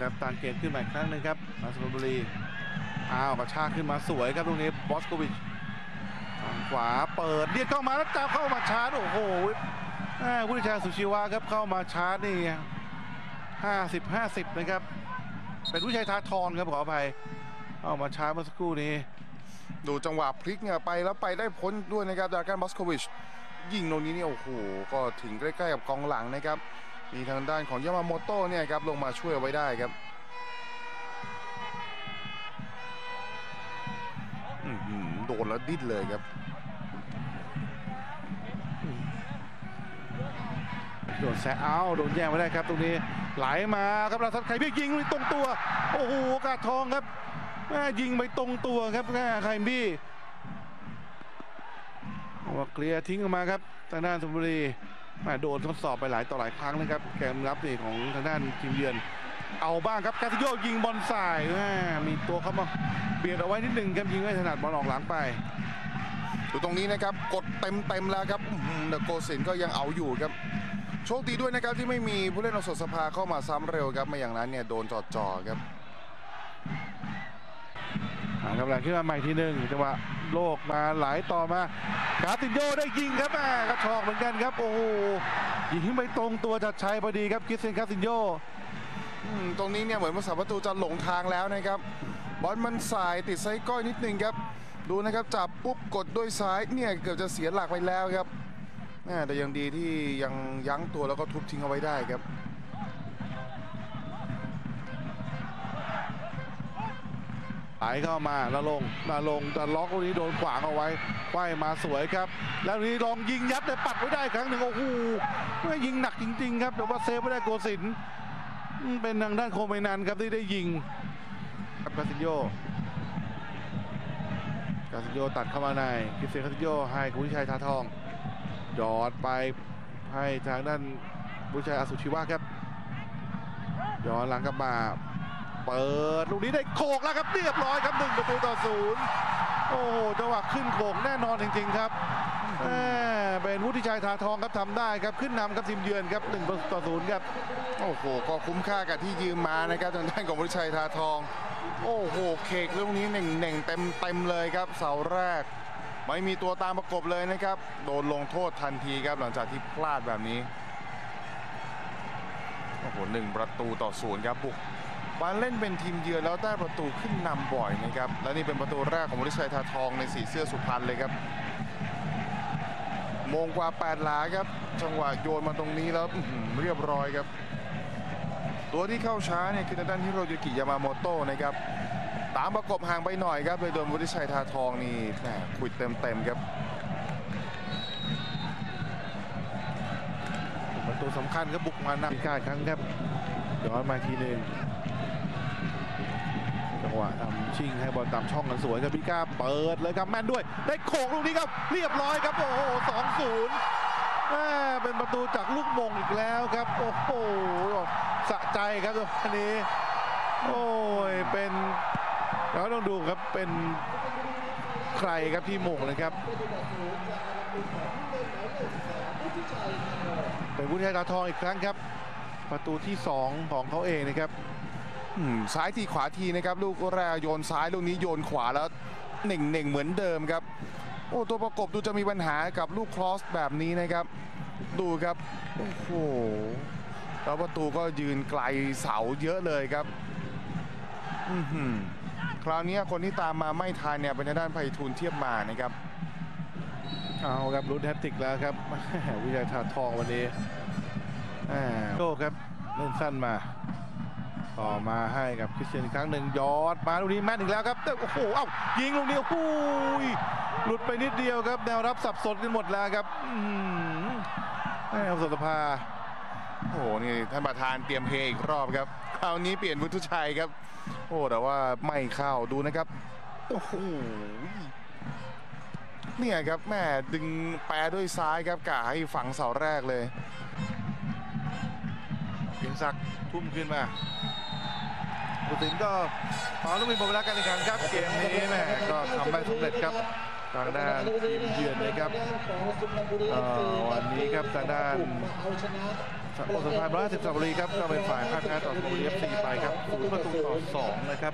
ครับตานเกมขึ้นมาอีกครั้งหนึ่งครับมาสุบุรีอ้าวกระชากขึ้นมาสวยครับตรงนี้บอสโควิชทางขวาเปิดเดียดเข้ามาแล้วจับเข้ามาชาร์จโอ้โหแม่ผู้ดิชาสุชีวะครับเข้ามาชาร์จนี่50 50นะครับ เป็นผู้ชายทาทรครับขออภัยเอามาชาร์จเมื่อสักครู่นี้ ดูจังหวะพลิกเนี่ยไปแล้วไปได้พ้นด้วยนะครับดากันบอสโควิชยิงตรงนี้นี่โอ้โหก็ถึงใกล้ๆกับกองหลังนะครับ มีทางด้านของยามาโมโต้เนี่ยครับลงมาช่วยไว้ได้ครับโดนแล้วดิ้นเลยครับโดนแซะเอาโดนแย่งไม่ได้ครับ ตรงนี้ไหลมาครับราทัศน์ไข่พี่ยิงตรงตัว โอ้โหกาสทองครับแม่ยิงไปตรงตัวครับแม่ไข่พี่ว่าเคลียร์ทิ้งออกมาครับทางด้านสุพรรณบุรี แม่โดนทดสอบไปหลายต่อหลายครั้งนะครับแกมรับนี่ของทางด้านทีมเยือน เอาบ้างครับกาซิโยยิงบอลสายแม่มีตัวเข้ามาเบียดเอาไว้นิดหนึ่งครับยิงไม่ถนัดบอลออกหลังไปดูตรงนี้นะครับกดเต็มเต็มๆแล้วครับอื้อหือแต่โกสินก็ยังเอาอยู่ครับโชคดีด้วยนะครับที่ไม่มีผู้เล่นอสดสภาเข้ามาซ้ำเร็วครับไม่อย่างนั้นเนี่ยโดนจอดจ่อๆครับหากำลังขึ้นมาใหม่ทีหนึ่งจังหวะโลกมาไหลต่อมา กาตินโยได้ยิงครับแม่กระชอกเหมือนกันครับ โอ้โหยิงไปตรงตัวจัดชัยพอดีครับคิสเซนคาตินโยอืมตรงนี้เนี่ยเหมือนผู้สาประตูจะหลงทางแล้วนะครับ บอลมันสายติดไซก้อยนิดนึงครับ ดูนะครับจับปุ๊บกดด้วยซ้ายเนี่ยเกือบจะเสียหลักไปแล้วครับแม่แต่ยังดีที่ยังยั้งตัวแล้วก็ทุบทิ้งเอาไว้ได้ครับ ไหลเข้ามาแล้วลงล้วลงแต่ล็อกตรงนี้โดนขวางเอาไว้ไขว้มาสวยครับ แล้วนี้ลองยิงยัดแต่ปัดไว้ได้ครั้งหนึ่งโอ้โหแม่ยิงหนักจริง ๆ ครับแต่ว่าเซฟไม่ได้โกสินเป็นทางด้านโคเมนันครับที่ได้ยิงครับคาติโยคาติโยตัดเข้ามาในคิเซนคาติโยให้คุณชัยทาทองยอดไปให้ทางด้านผู้ชายอาสุชิวะครับย้อนหลังกลับมา เปิดลูกนี้ได้โขกแล้วครับเรียบร้อยครับหนึ่งประตูต่อศูนย์โอ้โหจังหวะขึ้นโขกแน่นอนจริง ๆ ครับแหมเป็นวุฒิชัยทาทองครับทำได้ครับขึ้นนำครับทีมเยือนครับหนึ่งประตูต่อศูนย์ครับโอ้โหก็คุ้มค่ากับที่ยืมมานะครับทางด้านของบริชัยทาทอง โอ้โหเคกลูกนี้หนึ่งหนึ่งเต็มเต็มเลยครับเสาแรก ไม่มีตัวตามประกบเลยนะครับ โดนลงโทษทันทีครับหลังจากที่พลาดแบบนี้โอ้โหหนึ่งประตูต่อศูนย์ครับบุก มาเล่นเป็นทีมเยือนแล้วได้ประตูขึ้นนำบ่อยนะครับ และนี่เป็นประตูแรกของบริชัยทาทองในสีเสื้อสุพรรณเลยครับโมงกว่า8หลาครับ จังหวะโยนมาตรงนี้แล้วเรียบร้อยครับ ตัวที่เข้าช้าเนี่ยคือด้านฮิโรยุกิยามาโมโตะนะครับตามประกบห่างไปหน่อยครับเลยโดนวุฒิชัยทาทองนี่แหมขุดเต็มๆครับประตูสำคัญครับบุกมานำก้าอีครั้งครับย้อนมาทีหนึ่ง จังหวะทำชิงให้บอลตามช่องกันสวยครับพิก้าเปิดเลยครับแม่นด้วย ได้โขกลูกนี้ครับ เรียบร้อยครับ โอ้โหสองศูนย์แม่เป็นประตูจากลูกมงอีกแล้วครับ โอ้โหสะใจครับตรงนี้ โอ้ยเป็นเราต้องดูครับเป็นใครครับที่มงเลยครับ เป็นวุฒิชัยดาทองอีกครั้งครับ ประตูที่ 2 ของเขาเองนะครับ ซ้ายทีขวาทีนะครับลูกแรกโยนซ้ายลูกนี้โยนขวาแล้วหนึ่งหนึ่งเหมือนเดิมครับ โอ้ตัวประกบดูจะมีปัญหากับลูกครอสแบบนี้นะครับ ดูครับโอ้โหแล้วประตูก็ยืนไกลเสาเยอะเลยครับอือหือคราวนี้คนที่ตามมาไม่ทันเนี่ยเป็นทางด้านไพฑูรย์เทียบมานะครับเอาครับลุ้นแฮตติกแล้วครับวิชัยดาวทองวันนี้อ่าโชคครับเล่นสั้นมา ต่อมาให้กับคริสเตียนอีกครั้งหนึ่งยอดมาลูกนี้แม่นอีกแล้วครับแต่โอ้โหเอ้ายิงลูกนี้โอ้โหหลุดไปนิดเดียวครับแนวรับสับสนกันหมดแล้วครับอืมแม่สตภาโอ้โหนี่ท่านประธานเตรียมเฮอีกรอบครับคราวนี้เปลี่ยนวุฒิชัยครับ โอ้แต่ว่าไม่เข้าดูนะครับโอ้โหเนี่ยครับแม่ดึงแปรด้วยซ้ายครับกะให้ฝังเสาแรกเลย ศักดิ์ทุ่มขึ้นมาผู้สินก็ขอต้องมีหมดเวลาการแข่งขันครับเกมนี้แม่ก็ทำได้สำเร็จครับทางด้านทีมเยือนนะครับเอ่อวันนี้ครับทางด้านบทสุดท้ายร้อยสิบสระบุรีครับก็เป็นฝ่ายพ่ายแพ้ต่อสุพรรณบุรีเอฟซีไปครับศูนย์ประตูต่อสองนะครับ